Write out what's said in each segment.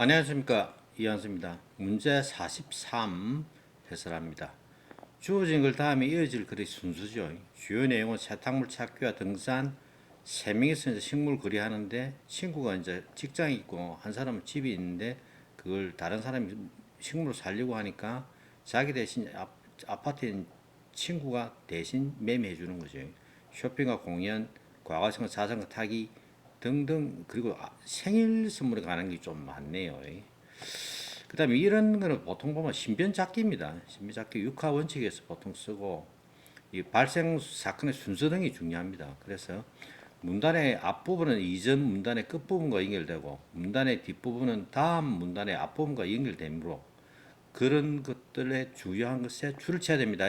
안녕하십니까 이한수입니다. 문제 43 해설합니다. 주어진 글 다음에 이어질 글의 순서죠. 주요 내용은 세탁물 찾기와 등산, 세 명이서 이제 식물 거리 하는데 친구가 이제 직장이 있고 한 사람은 집이 있는데 그걸 다른 사람이 식물을 살려고 하니까 자기 대신 아, 있는 친구가 대신 매매해 주는 거죠. 쇼핑과 공연, 과거생활 자전거 타기 등등 그리고 아, 생일 선물에 관한 게 좀 많네요. 그 다음에 이런 거는 보통 보면 신변 잡기입니다. 신변 잡기 육하 원칙에서 보통 쓰고 이 발생 사건의 순서 등이 중요합니다. 그래서 문단의 앞부분은 이전 문단의 끝부분과 연결되고 문단의 뒷부분은 다음 문단의 앞부분과 연결되므로 그런 것들의 중요한 것에 줄을 쳐야 됩니다.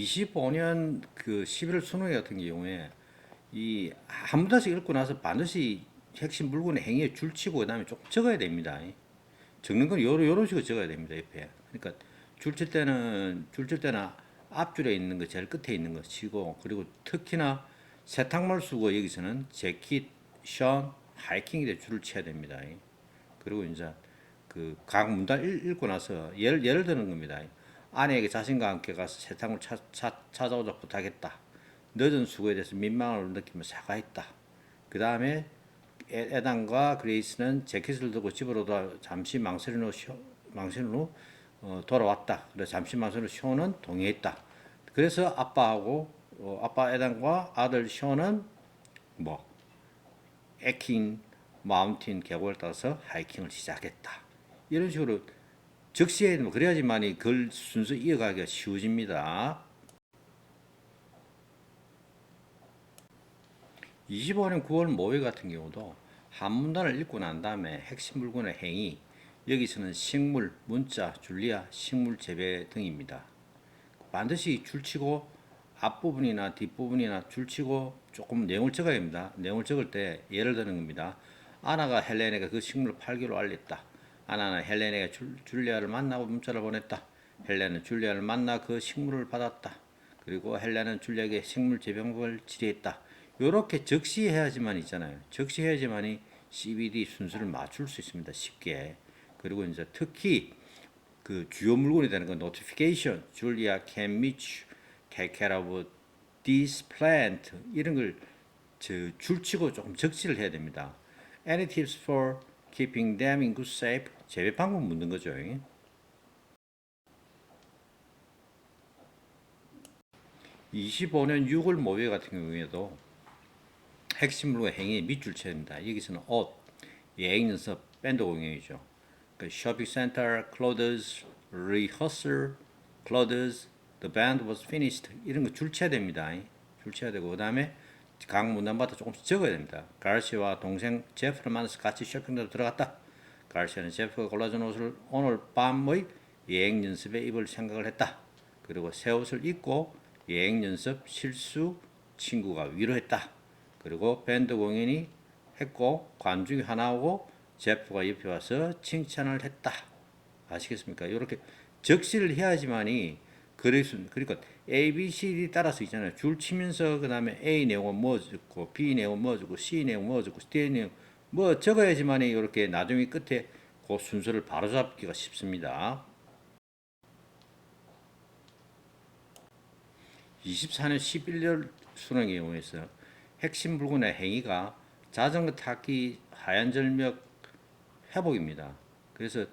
25년 그 11월 수능회 같은 경우에 이 한 문단씩 읽고 나서 반드시 핵심 물건의 행위에 줄치고 그다음에 조금 적어야 됩니다. 적는 건 요런 요런 식으로 적어야 됩니다. 옆에. 그러니까 줄칠 때는 줄칠 때는 앞줄에 있는 거 제일 끝에 있는 거 치고 그리고 특히나 세탁물 쓰고 여기서는 재킷, 션, 하이킹에 대해 줄을 쳐야 됩니다. 그리고 이제 그 각 문단 읽- 읽고 나서 예를 예를 드는 겁니다. 아내에게 자신과 함께 가서 세탁물 차, 차, 찾아오자 부탁했다. 늦은 수고에 대해서 민망을 느끼며 사과했다. 그 다음에 에단과 그레이스는 재킷을 들고 집으로 돌아 잠시 망설인 후 쇼- 망설인 후 어, 돌아왔다. 그래서 잠시 망설인 후 쇼는 동의했다. 그래서 아빠하고 어, 아빠 에단과 아들 쇼는 뭐 에킹 마운틴 계곡을 따라서 하이킹을 시작했다. 이런 식으로 적시해야 되면 그래야지만이 글 순서 이어가기가 쉬워집니다. 25년 9월 모의 같은 경우도 한 문단을 읽고 난 다음에 핵심 물건의 행위 여기서는 식물, 문자, 줄리아, 식물 재배 등입니다. 반드시 줄치고 앞부분이나 뒷부분이나 줄치고 조금 내용을 적어야 합니다. 내용을 적을 때 예를 드는 겁니다. 아나가 헬레네가 그 식물을 팔기로 알렸다. 아나는 헬레네가 줄, 줄리아를 만나고 문자를 보냈다. 헬레는 줄리아를 만나 그 식물을 받았다. 그리고 헬레는 줄리아에게 식물 재배법을 지휘했다. 요렇게 적시해야지만 있잖아요. 적시해야지만이 CBD 순서를 맞출 수 있습니다. 쉽게. 그리고 이제 특히 그 주요 물건이 되는 건 notification, Julia can meet take care of this plant 이런 걸저 줄치고 조금 적시를 해야 됩니다. Any tips for keeping them in good shape? 재배 방법 묻는 거죠. 25년 6월 모의 같은 경우에도 핵심 물건 행위 밑줄 쳐입니다. 여기서는 옷, 예행 연습, 밴드 공연이죠. 그 쇼핑센터, clothes, rehearsal, clothes, the band was finished 이런 거 줄 쳐야 됩니다. 줄 쳐야 되고 그 다음에 각 문단마다 조금씩 적어야 됩니다. 가르시와 동생 제프를 만나서 같이 쇼핑장으로 들어갔다. 가르시는 제프가 골라준 옷을 오늘 밤의 예행 연습에 입을 생각을 했다. 그리고 새 옷을 입고 예행 연습 실수 친구가 위로했다. 그리고 밴드 공연이 했고 관중이 하나 오고 제프가 옆에 와서 칭찬을 했다. 아시겠습니까? 이렇게 적시를 해야지만이 그래서 그러니까 A, B, C, D 따라서 있잖아요. 줄 치면서 그 다음에 A 내용은 뭐 적고 B 내용은 뭐 적고 C 내용 뭐 적고 D 내용 뭐 적어야지만이 이렇게 나중에 끝에 그 순서를 바로잡기가 쉽습니다. 24년 11월 수능의 경우에서 핵심 물건의 행위가 자전거 타기 하얀 절벽 회복입니다. 그래서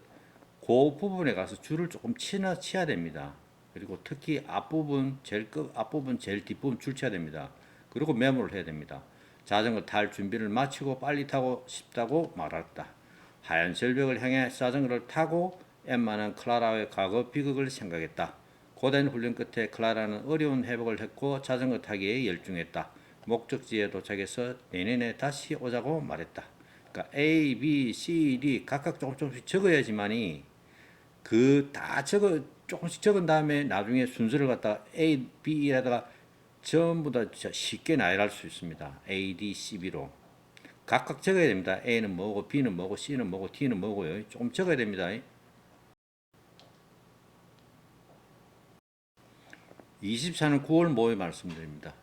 그 부분에 가서 줄을 조금 치나 치야 됩니다. 그리고 특히 앞부분 제일 끝 앞부분 제일 뒷부분 줄 쳐야 됩니다. 그리고 메모를 해야 됩니다. 자전거 탈 준비를 마치고 빨리 타고 싶다고 말했다. 하얀 절벽을 향해 자전거를 타고 엠마는 클라라의 과거 비극을 생각했다. 고된 훈련 끝에 클라라는 어려운 회복을 했고 자전거 타기에 열중했다. 목적지에 도착해서 내년에 다시 오자고 말했다. 그러니까 A, B, C, D 각각 조금 조금씩 적어야지만이 그 다 적어 조금씩 적은 다음에 나중에 순서를 갖다 A, B에다가 전부 다 쉽게 나열할 수 있습니다. A, D, C, B로 각각 적어야 됩니다. A는 뭐고 B는 뭐고 C는 뭐고 D는 뭐고요. 조금 적어야 됩니다. 24년 9월 모에 말씀드립니다.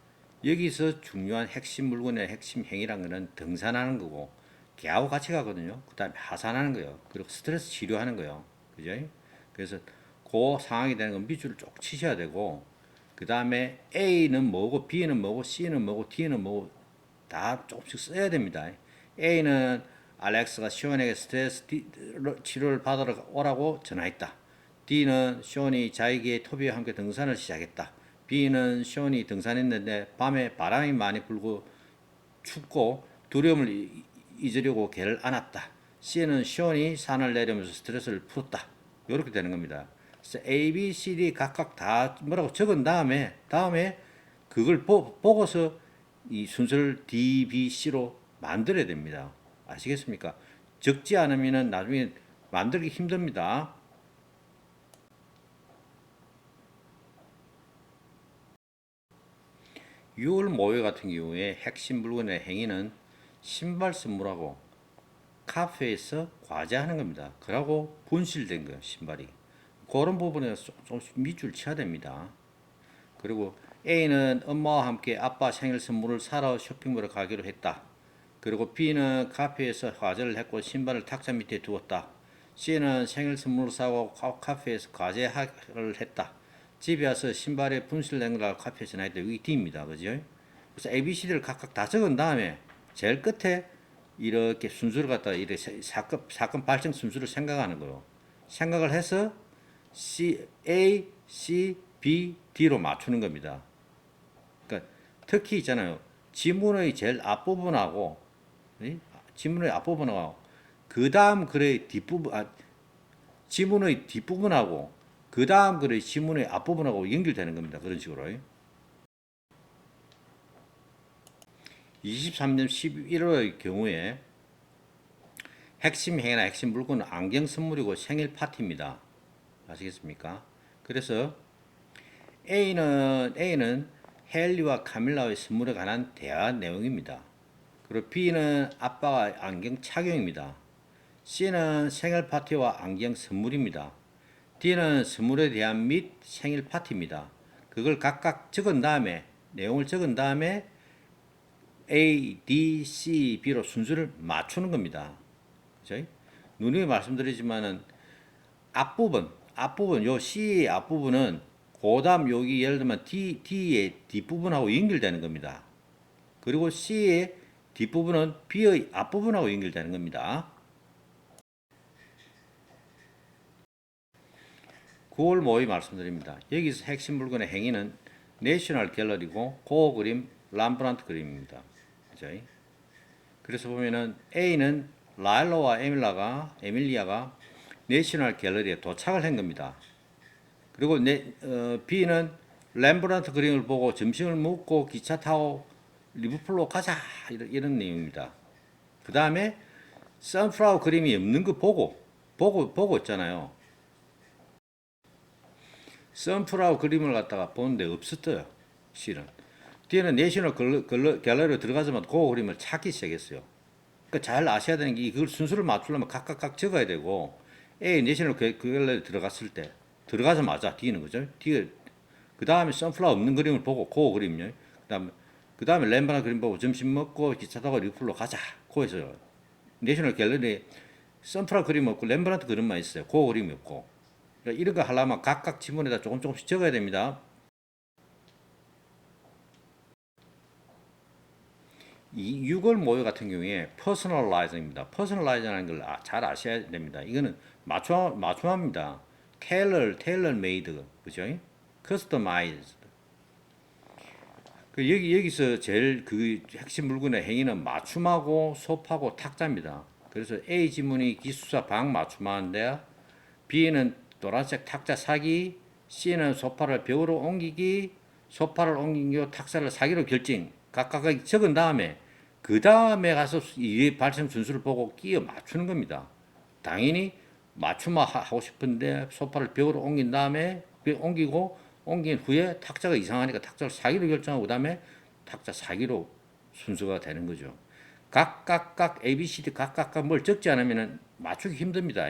여기서 중요한 핵심 물건의 핵심 행위란 거는 등산하는 거고 개하고 같이 가거든요. 그 다음에 하산하는 거예요. 그리고 스트레스 치료하는 거예요. 그죠? 그래서 그 상황이 되는 건 밑줄을 쭉 치셔야 되고 그 다음에 A는 뭐고 B는 뭐고 C는 뭐고 D는 뭐고 다 조금씩 써야 됩니다. A는 알렉스가 시온에게 스트레스 디- 치료를 받으러 오라고 전화했다. D는 시온이 자기의 토비와 함께 등산을 시작했다. B는 시온이 등산했는데 밤에 바람이 많이 불고 춥고 두려움을 이- 잊으려고 개를 안았다. C는 시온이 산을 내려면서 스트레스를 풀었다. 이렇게 되는 겁니다. 그래서 A, B, C, D 각각 다 뭐라고 적은 다음에 다음에 그걸 보, 보고서 이 순서를 D, B, C로 만들어야 됩니다. 아시겠습니까? 적지 않으면은 나중에 만들기 힘듭니다. 6월 모의 같은 경우에 핵심 물건의 행위는 신발 선물하고 카페에서 과제하는 겁니다. 그러고 분실된 거예요, 신발이. 그런 부분에 좀- 좀씩 밑줄 쳐야 됩니다. 그리고 A는 엄마와 함께 아빠 생일 선물을 사러 쇼핑몰에 가기로 했다. 그리고 B는 카페에서 과제를 했고 신발을 탁자 밑에 두었다. C는 생일 선물을 사고 카- 카페에서 과제를 했다. 집에 와서 신발에 분실된 걸 카페에 전화했다. 여기 D입니다. 그죠? 그래서 A, B, C를 각각 다 적은 다음에 제일 끝에 이렇게 순서를 갖다가 이렇게 사- 사건, 사건 발생 순서를 생각하는 거예요. 생각을 해서 C, A, C, B, D로 맞추는 겁니다. 그러니까 특히 있잖아요. 지문의 제일 앞부분하고 이? 지문의 앞부분하고 그 다음 글의 뒷부분 아, 지문의 뒷부분하고 그 다음 글의 지문의 앞부분하고 연결되는 겁니다. 그런 식으로. 23년 11월의 경우에 핵심 행위나 핵심 물건은 안경 선물이고 생일 파티입니다. 아시겠습니까? 그래서 A는 A는 헨리와 카밀라의 선물에 관한 대화 내용입니다. 그리고 B는 아빠가 안경 착용입니다. C는 생일 파티와 안경 선물입니다. D는 선물에 대한 및 생일 파티입니다. 그걸 각각 적은 다음에 내용을 적은 다음에 A, D, C, B로 순서를 맞추는 겁니다. 그죠? 누누이 말씀드리지만은 앞부분, 앞부분, 요 C의 앞부분은 고담 여기 예를 들면 D, D의 뒷부분하고 연결되는 겁니다. 그리고 C의 뒷부분은 B의 앞부분하고 연결되는 겁니다. 9월 모의 말씀드립니다. 여기서 핵심 물건의 행위는 내셔널 갤러리고 고 그림 람브란트 그림입니다. 그죠? 그래서 보면은 A는 라일로와 에밀라가 에밀리아가 내셔널 갤러리에 도착을 한 겁니다. 그리고 내, 어, B는 렘브란트 그림을 보고 점심을 먹고 기차 타고 리버풀로 가자 이런, 이런 내용입니다. 그 다음에 선플라워 그림이 없는 거 보고 보고 보고 있잖아요. 선플라워 그림을 갖다가 보는데 없었어요. 실은. 뒤에는 내셔널 갤러- 갤러- 갤러리로 들어가자마자 그 그림을 찾기 시작했어요. 그러니까 잘 아셔야 되는 게 이걸 순서를 맞추려면 각각각 적어야 되고 A 내셔널 갤- 갤러리 들어갔을 때 들어가자마자 D는 거죠. D 그 다음에 선플라워 없는 그림을 보고 그 그림요. 그 다음에 그 다음에 렘브란 그림 보고 점심 먹고 기차 타고 리플로 가자. 거기서 내셔널 갤러리에 선플라워 그림 없고 렘브란트 그림만 있어요. 그 그림이 없고 그러니까 이런 거 하려면 각각 지문에다 조금 조금씩 적어야 됩니다. 이 6월 모의 같은 경우에 퍼스널라이징입니다. 퍼스널라이징이라는 걸 잘 아셔야 됩니다. 이거는 맞춤 맞춤합니다. 테일러 테일러 메이드 그죠? 커스터마이즈. 그 여기 여기서 제일 그 핵심 물건의 행위는 맞춤하고 소파고 탁자입니다. 그래서 A 지문이 기숙사 방 맞춤하는데 B는 노란색 탁자 사기, C는 소파를 벽으로 옮기기, 소파를 옮기고 탁자를 사기로 결정. 각각 적은 다음에 그 다음에 가서 이 발생 순서를 보고 끼어 맞추는 겁니다. 당연히 맞춤화 하고 싶은데 소파를 벽으로 옮긴 다음에 벽 옮기고 옮긴 후에 탁자가 이상하니까 탁자를 사기로 결정하고 그다음에 탁자 사기로 순서가 되는 거죠. 각각각 A, B, C, D 각각각 뭘 적지 않으면 맞추기 힘듭니다.